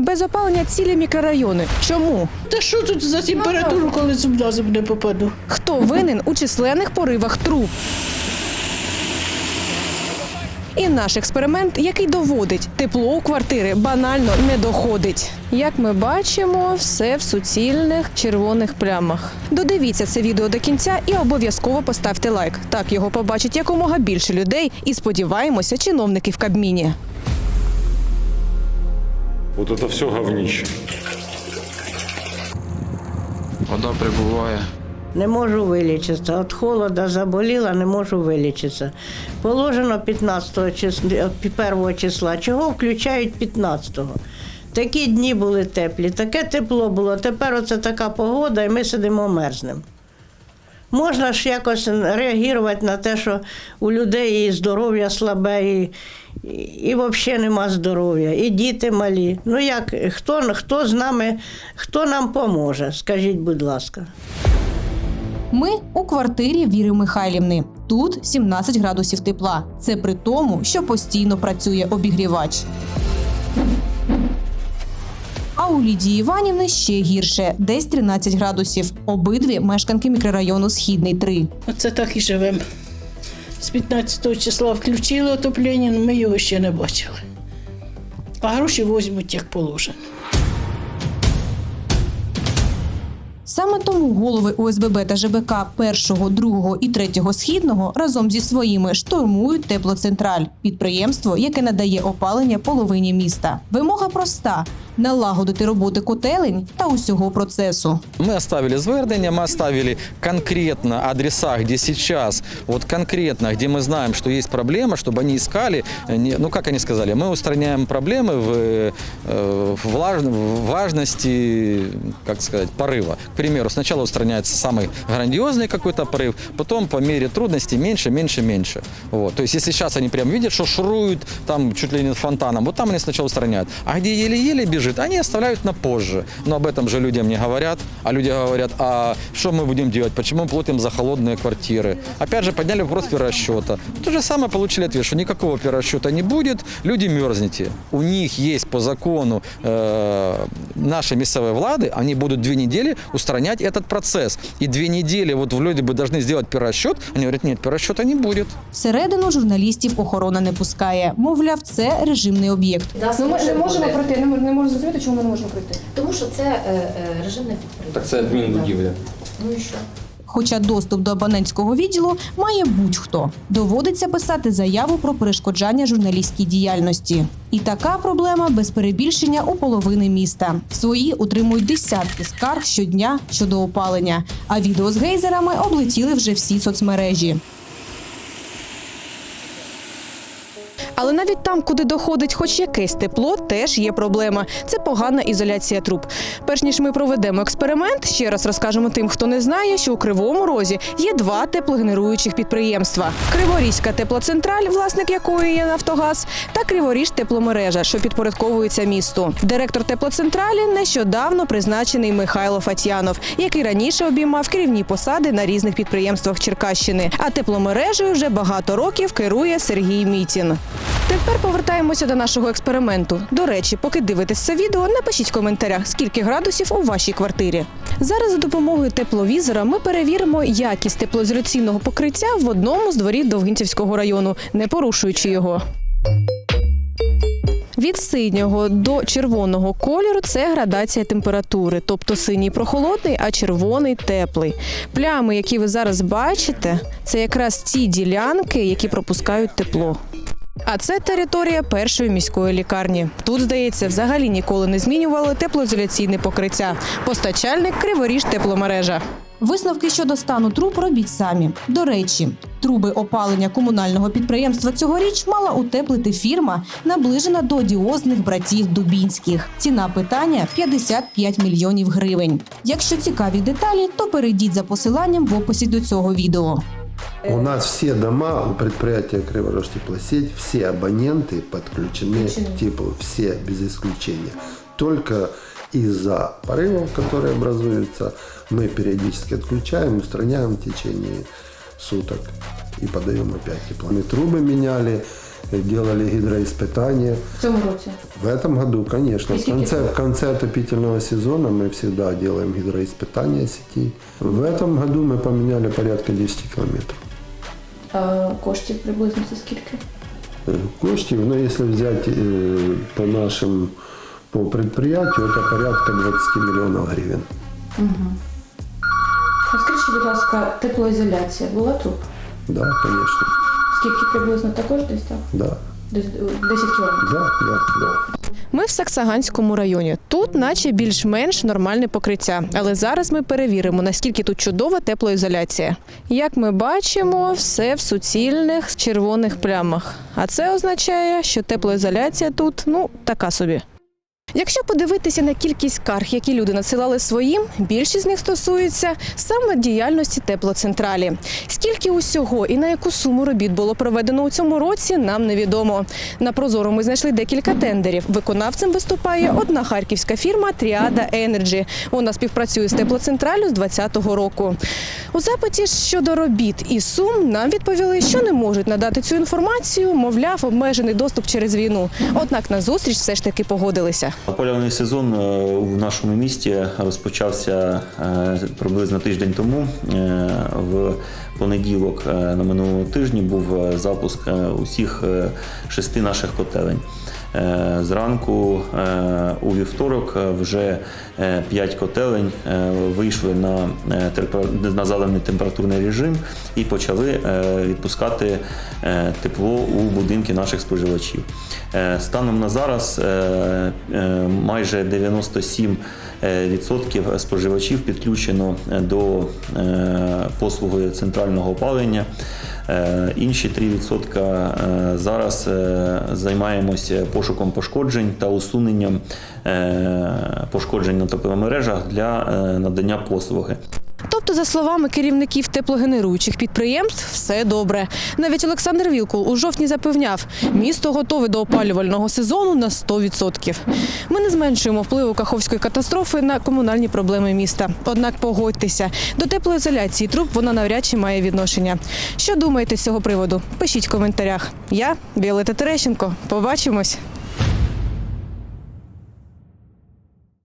Без опалення цілі мікрорайони. Чому? Та що тут за температуру, коли зуб зуб не попаду? Хто винен у численних поривах труб? І наш експеримент, який доводить, тепло у квартири банально не доходить. Як ми бачимо, все в суцільних червоних плямах. Додивіться це відео до кінця і обов'язково поставте лайк. Так його побачить якомога більше людей. І сподіваємося, чиновники в Кабміні. Вот это все говнище. Вода прибуває. Не можу вилічитися. Від холода заболіла, не можу вилічитися. Положено 15 числа, 1 числа. Чого включають 15-го? Такі дні були теплі, таке тепло було. Тепер оце така погода, і ми сидимо мерзнемо. Можна ж якось реагувати на те, що у людей і здоров'я слабе, і, і, взагалі нема здоров'я, і діти малі. Ну як, хто, хто з нами, хто нам поможе? Скажіть, будь ласка. Ми у квартирі Віри Михайлівни. Тут 17 градусів тепла. Це при тому, що постійно працює обігрівач. У Лідії Іванівни ще гірше десь 13 градусів. Обидві мешканки мікрорайону Східний 3. Оце так і живемо. З 15 числа включили отоплення, але ми його ще не бачили. А гроші візьмуть як положено. Саме тому голови ОСББ та ЖБК першого, другого і третього східного разом зі своїми штурмують теплоцентраль підприємство, яке надає опалення половині міста. Вимога проста: налагодити роботи котелень та усього процесу. Мы оставили звернення, мы оставили конкретно адреса, где сейчас, вот конкретно, где мы знаем, что есть проблема, чтобы они искали, э, не- ну как они сказали, мы устраняем проблемы в, э, в влаж- в важности, как сказать, порыва. К примеру, сначала устраняется самый грандиозный какой-то порыв, потом по мере трудностей меньше, меньше, меньше. Вот. То есть если сейчас они прям видят, что шуруют там чуть ли не фонтаном, вот там они сначала устраняют. А где еле-еле бежит, они оставляют на позже. Но об этом же людям не говорят. А люди говорят, а что мы будем делать, почему мы платим за холодные квартиры? Опять же подняли вопрос перерасчета. То же самое получили ответ, что никакого перерасчета не будет, люди мерзнете. У них есть по закону э, нашей местовой влады, они будут две недели устранять этот процесс. И две недели вот люди бы должны сделать перерасчет, они говорят, нет, перерасчета не будет. Всередину журналістів охорона не пускає. Мовляв, це режимний об'єкт. Да, Ну, ми скоріше не можемо буде. пройти, не можу, не зрозуміти, чому ми не можемо пройти. Тому що це е, е, режимне підприємство. Так це адмінбудівля. Ну і що? Хоча доступ до абонентського відділу має будь-хто. Доводиться писати заяву про перешкоджання журналістській діяльності. І така проблема без перебільшення у половини міста. Свої утримують десятки скарг щодня щодо опалення. А відео з гейзерами облетіли вже всі соцмережі. Але навіть там, куди доходить хоч якесь тепло, теж є проблема. Це погана ізоляція труб. Перш ніж ми проведемо експеримент, ще раз розкажемо тим, хто не знає, що у Кривому Розі є два теплогенеруючих підприємства: Криворізька теплоцентраль, власник якої є Нафтогаз, та Криворіж тепломережа, що підпорядковується місту. Директор теплоцентралі нещодавно призначений Михайло Фатянов, який раніше обіймав керівні посади на різних підприємствах Черкащини. А тепломережею вже багато років керує Сергій Мітін. Тепер повертаємося до нашого експерименту. До речі, поки дивитесь це відео, напишіть в коментарях, скільки градусів у вашій квартирі. Зараз за допомогою тепловізора ми перевіримо якість теплоізоляційного покриття в одному з дворів Довгинцівського району, не порушуючи його. Від синього до червоного кольору це градація температури, тобто синій прохолодний, а червоний теплий. Плями, які ви зараз бачите, це якраз ті ділянки, які пропускають тепло. А це територія першої міської лікарні. Тут, здається, взагалі ніколи не змінювали теплоізоляційне покриття. Постачальник Криворіж тепломережа. Висновки щодо стану труб робіть самі. До речі, труби опалення комунального підприємства цьогоріч мала утеплити фірма, наближена до одіозних братів Дубінських. Ціна питання 55 мільйонів гривень. Якщо цікаві деталі, то перейдіть за посиланням в описі до цього відео. У нас все дома у предприятия Криворожтеплосеть, все абоненты подключены к теплу, все без исключения. Только из-за порывов, которые образуются, мы периодически отключаем, устраняем в течение суток и подаем опять тепло. Мы трубы меняли, делали гидроиспытания. В цьому році. В этом году, конечно. В конце, в конце отопительного сезона мы всегда делаем гидроиспытания сетей. В этом году мы поменяли порядка 10 километров. А, коштів приблизно це скільки? Э, Коштів, ну, если взять э, по нашим, по предприятию, это порядка 20 миллионов гривен. Скажіть, будь ласка, теплоізоляція була тут? Да, конечно. Скільки приблизно також десь так? Да, Десь е, 10 кілометрів. да, да, да. Ми в Саксаганському районі. Тут, наче більш-менш нормальне покриття. Але зараз ми перевіримо, наскільки тут чудова теплоізоляція. Як ми бачимо, все в суцільних червоних плямах. А це означає, що теплоізоляція тут ну така собі. Якщо подивитися на кількість скарг, які люди надсилали своїм, більшість з них стосується саме діяльності теплоцентралі. Скільки усього і на яку суму робіт було проведено у цьому році, нам невідомо. На прозоро ми знайшли декілька тендерів. Виконавцем виступає одна харківська фірма Тріада Енерджі. Вона співпрацює з теплоцентралю з 2020 року. У запиті щодо робіт і сум нам відповіли, що не можуть надати цю інформацію, мовляв, обмежений доступ через війну. Однак на зустріч все ж таки погодилися. Опалювальний сезон у в нашому місті розпочався е, приблизно тиждень тому. Е, В понеділок е, на минулому тижні був е, запуск е, усіх е, шести наших котелень. Е, Зранку е, у вівторок е, вже 5 котелень вийшли на, на заданий температурний режим і почали відпускати тепло у будинки наших споживачів. Станом на зараз майже 97 е, відсотків споживачів підключено е, до е, послуги центрального опалення. Е, Інші 3% е, зараз е, займаємося пошуком пошкоджень та усуненням е, пошкоджень на тепломережах для е, надання послуги. За словами керівників теплогенеруючих підприємств, все добре. Навіть Олександр Вілкул у жовтні запевняв, місто готове до опалювального сезону на 100%. Ми не зменшуємо впливу каховської катастрофи на комунальні проблеми міста. Однак погодьтеся, до теплоізоляції труб вона навряд чи має відношення. Що думаєте з цього приводу? Пишіть в коментарях. Я Віолета Терещенко. Побачимось.